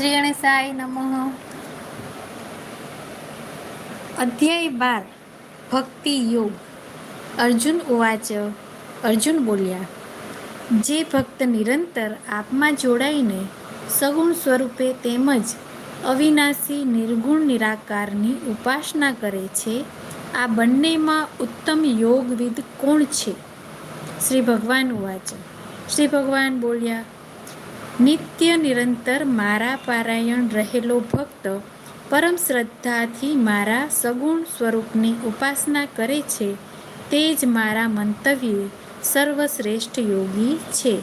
શ્રી ગણેશાય નમઃ. અધ્યાય બાર, ભક્તિ યોગ. અર્જુન ઉવાચ, અર્જુન બોલ્યા, જે ભક્ત નિરંતર આપમાં જોડાઈને સગુણ સ્વરૂપે તેમજ અવિનાશી, નિર્ગુણ, નિરાકારની ઉપાસના કરે છે, આ બંનેમાં ઉત્તમ યોગવિદ કોણ છે? શ્રી ભગવાન ઉવાચ, શ્રી ભગવાન બોલ્યા નિત્ય નિરંતર મારા પારાયણ રહેલો ભક્ત પરમ શ્રદ્ધાથી મારા સગુણ સ્વરૂપની ઉપાસના કરે છે, તે જ મારા મંતવ્યે સર્વશ્રેષ્ઠ યોગી છે,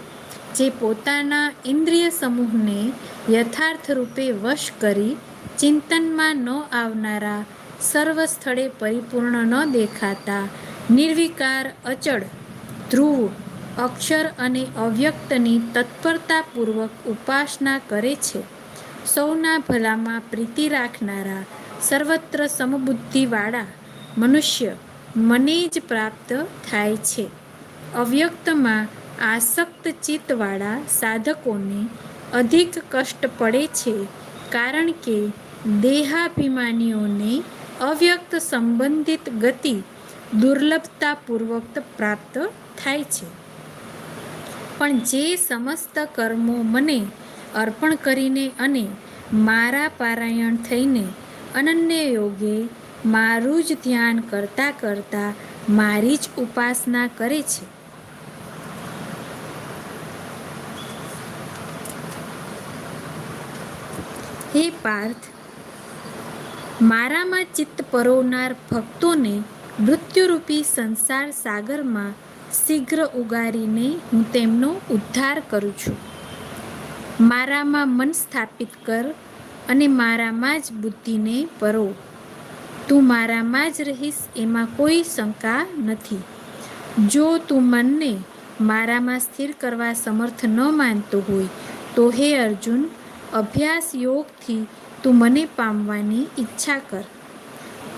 જે પોતાના ઇન્દ્રિય સમૂહને યથાર્થ રૂપે વશ કરી ચિંતનમાં ન આવનારા સર્વ સ્થળે પરિપૂર્ણ ન દેખાતા નિર્વિકાર, અચળ, ધ્રુવ અક્ષર અને અવ્યક્તની તત્પરતાપૂર્વક ઉપાસના કરે છે. સૌના ભલામાં પ્રીતિ રાખનારા, સર્વત્ર સમબુદ્ધિવાળા મનુષ્ય મને જ પ્રાપ્ત થાય છે. અવ્યક્તમાં આસક્ત ચિત્તવાળા સાધકોને અધિક કષ્ટ પડે છે કારણ કે દેહાભિમાનીઓને અવ્યક્ત સંબંધિત ગતિ દુર્લભતાપૂર્વક પ્રાપ્ત થાય છે. પણ જે સમસ્ત કર્મો મને અર્પણ કરીને અને મારા પારાયણ થઈને અનન્ય યોગે મારું જ ધ્યાન કરતાં કરતાં મારી જ ઉપાસના કરે છે. હે પાર્થ, મારામાં ચિત્ત પરોવનાર ભક્તોને મૃત્યુરૂપી સંસાર સાગરમાં શીઘ્ર ઉગારીને હું તેમનો ઉદ્ધાર કરું છું. મારામાં મન સ્થાપિત કર અને મારામાં જ બુદ્ધિને પરો. તું મારામાં જ રહીશ એમાં કોઈ શંકા નથી. જો તું મનને મારામાં સ્થિર કરવા સમર્થ ન માનતો હોય, તો હે અર્જુન, અભ્યાસ યોગથી તું મને પામવાની ઈચ્છા કર.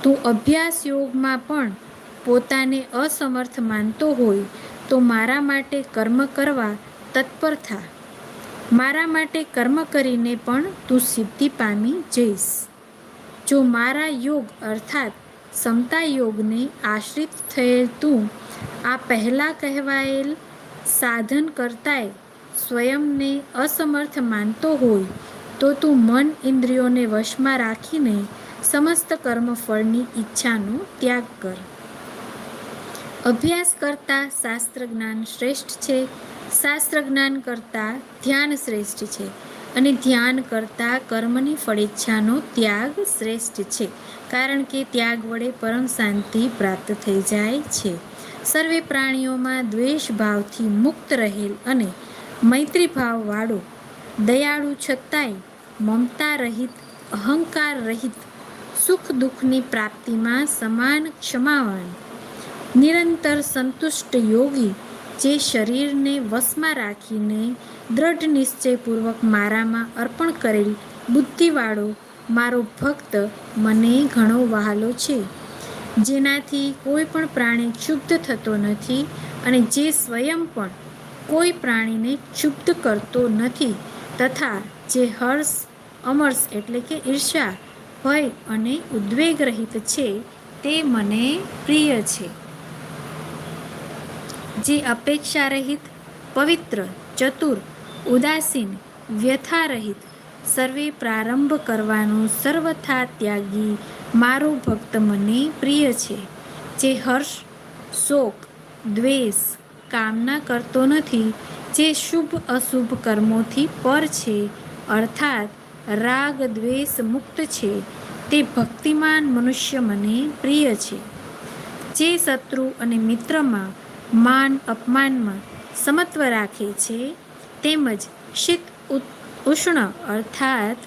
તું અભ્યાસ યોગમાં પણ પોતાને અસમર્થ માનતો હોય, તો મારા માટે કર્મ કરવા તત્પર થા. મારા માટે કર્મ કરીને પણ તું સિદ્ધિ પામી જઈશ. જો મારા યોગ અર્થાત સમતા યોગને આશ્રિત થયેલ તું, આ પહેલાં કહેવાયેલ સાધન કરતાંય સ્વયંને અસમર્થ માનતો હોય, તો તું મન ઇન્દ્રિયોને વશમાં રાખીને સમસ્ત કર્મફળની ઈચ્છાનો ત્યાગ કર. અભ્યાસ કરતાં શાસ્ત્ર જ્ઞાન શ્રેષ્ઠ છે. શાસ્ત્ર જ્ઞાન કરતાં ધ્યાન શ્રેષ્ઠ છે અને ધ્યાન કરતાં કર્મની ફળેચ્છાનો ત્યાગ શ્રેષ્ઠ છે. કારણ કે ત્યાગ વડે પરમ શાંતિ પ્રાપ્ત થઈ જાય છે. સર્વે પ્રાણીઓમાં દ્વેષ ભાવથી મુક્ત રહેલ અને મૈત્રીભાવવાળો, દયાળુ છતાંય મમતા રહિત અહંકાર રહિત સુખ દુઃખની પ્રાપ્તિમાં સમાન ક્ષમાવાન નિરંતર સંતુષ્ટ યોગી જે શરીરને વશમાં રાખીને દ્રઢ નિશ્ચયપૂર્વક મારામાં અર્પણ કરેલ બુદ્ધિવાળો મારો ભક્ત મને ઘણો વહાલો છે. જેનાથી કોઈ પણ પ્રાણી ક્ષુબ્ધ થતો નથી અને જે સ્વયં પણ કોઈ પ્રાણીને ક્ષુબ્ધ કરતો નથી તથા જે હર્ષ, અમર્ષ એટલે કે ઈર્ષા ભય અને ઉદ્વેગ રહિત છે તે મને પ્રિય છે. જે અપેક્ષારહિત, પવિત્ર, ચતુર, ઉદાસીન, વ્યથારહિત, સર્વે પ્રારંભ કરવાનો સર્વથા ત્યાગી મારો ભક્ત મને પ્રિય છે. જે હર્ષ, શોક, દ્વેષ, કામના કરતો નથી, જે શુભ અશુભ કર્મોથી પર છે, અર્થાત રાગ દ્વેષ મુક્ત છે, તે ભક્તિમાન મનુષ્ય મને પ્રિય છે. જે શત્રુ અને મિત્રમાં માન અપમાનમાં સમત્વ રાખે છે, તેમજ શીત ઉષ્ણ અર્થાત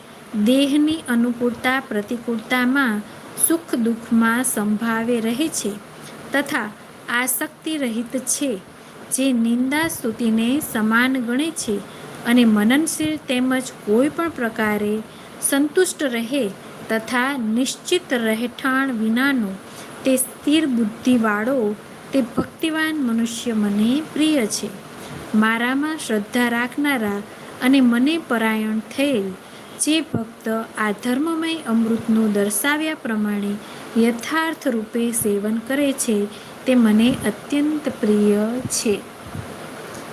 દેહની અનુકૂળતા પ્રતિકૂળતામાં સુખ દુઃખમાં સંભાવે રહે છે તથા આસક્તિ રહિત છે, જે નિંદા સ્તુતિને સમાન ગણે છે અને મનનશીલ તેમજ કોઈ પણ પ્રકારે સંતુષ્ટ રહે તથા નિશ્ચિત રહેઠાણ વિનાનો તે સ્થિર બુદ્ધિવાળો તે ભક્તિવાન મનુષ્ય મને પ્રિય છે. મારામાં શ્રદ્ધા રાખનારા અને મને પરાયણ થયેલ જે ભક્ત આ ધર્મમય અમૃતનું દર્શાવ્યા પ્રમાણે યથાર્થ રૂપે સેવન કરે છે તે મને અત્યંત પ્રિય છે.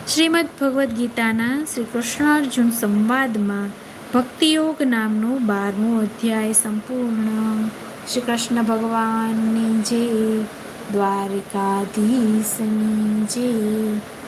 શ્રીમદ ભગવદ્ ગીતાના શ્રી કૃષ્ણાર્જુન સંવાદમાં ભક્તિયોગ નામનો બારમો અધ્યાય સંપૂર્ણ. શ્રી કૃષ્ણ ભગવાનની જય. દ્વારિકાધીશની જય